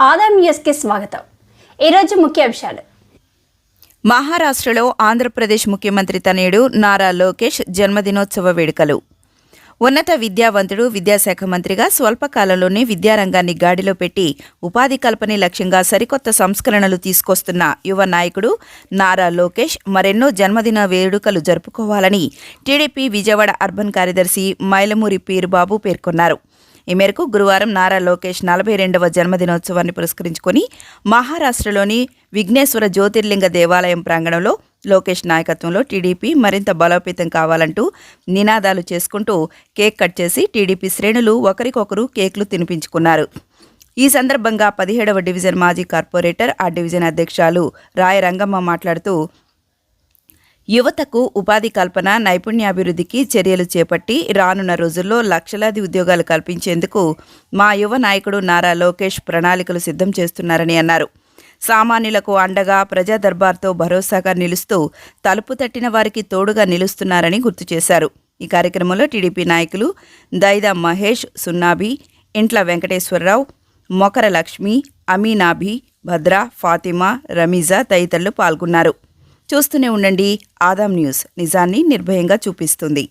ఆదాం న్యూస్కి స్వాగతం. ఈరోజు ముఖ్య అంశాలు. మహారాష్ట్రలో ఆంధ్రప్రదేశ్ ముఖ్యమంత్రి తనయుడు నారా లోకేష్ జన్మదినోత్సవ వేడుకలు. ఉన్నత విద్యావంతుడు విద్యాశాఖ మంత్రిగా స్వల్పకాలంలోనే విద్యారంగాన్ని గాడిలో పెట్టి ఉపాధి కల్పనే లక్ష్యంగా సరికొత్త సంస్కరణలు తీసుకొస్తున్న యువ నాయకుడు నారా లోకేష్ మరెన్నో జన్మదిన వేడుకలు జరుపుకోవాలని టీడీపీ విజయవాడ అర్బన్ కార్యదర్శి మైలమూరి పీరుబాబు పేర్కొన్నారు. ఈ మేరకు గురువారం నారా లోకేష్ నలభై రెండవ జన్మదినోత్సవాన్ని పురస్కరించుకొని మహారాష్ట్రలోని విఘ్నేశ్వర జ్యోతిర్లింగ దేవాలయం ప్రాంగణంలో లోకేష్ నాయకత్వంలో టీడీపీ మరింత బలోపేతం కావాలంటూ నినాదాలు చేసుకుంటూ కేక్ కట్ చేసి టీడీపీ శ్రేణులు ఒకరికొకరు కేక్లు తినిపించుకున్నారు. ఈ సందర్భంగా పదిహేడవ డివిజన్ మాజీ కార్పొరేటర్ ఆ డివిజన్ అధ్యక్షాలు రాయ రంగమ్మ మాట్లాడుతూ యువతకు ఉపాధి కల్పన నైపుణ్యాభివృద్ధికి చర్యలు చేపట్టి రానున్న రోజుల్లో లక్షలాది ఉద్యోగాలు కల్పించేందుకు మా యువ నాయకుడు నారా లోకేష్ ప్రణాళికలు సిద్ధం చేస్తున్నారని అన్నారు. సామాన్యులకు అండగా ప్రజా దర్బార్తో భరోసాగా నిలుస్తూ తలుపు తట్టిన వారికి తోడుగా నిలుస్తున్నారని గుర్తు చేశారు. ఈ కార్యక్రమంలో టీడీపీ నాయకులు దైదా మహేష్ సున్నాభి ఇంట్ల వెంకటేశ్వరరావు మొకర లక్ష్మి అమీనాభి భద్ర ఫాతిమా రమీజా తదితరులు పాల్గొన్నారు. చూస్తూనే ఉండండి. ఆదాం న్యూస్ నిజాన్ని నిర్భయంగా చూపిస్తుంది.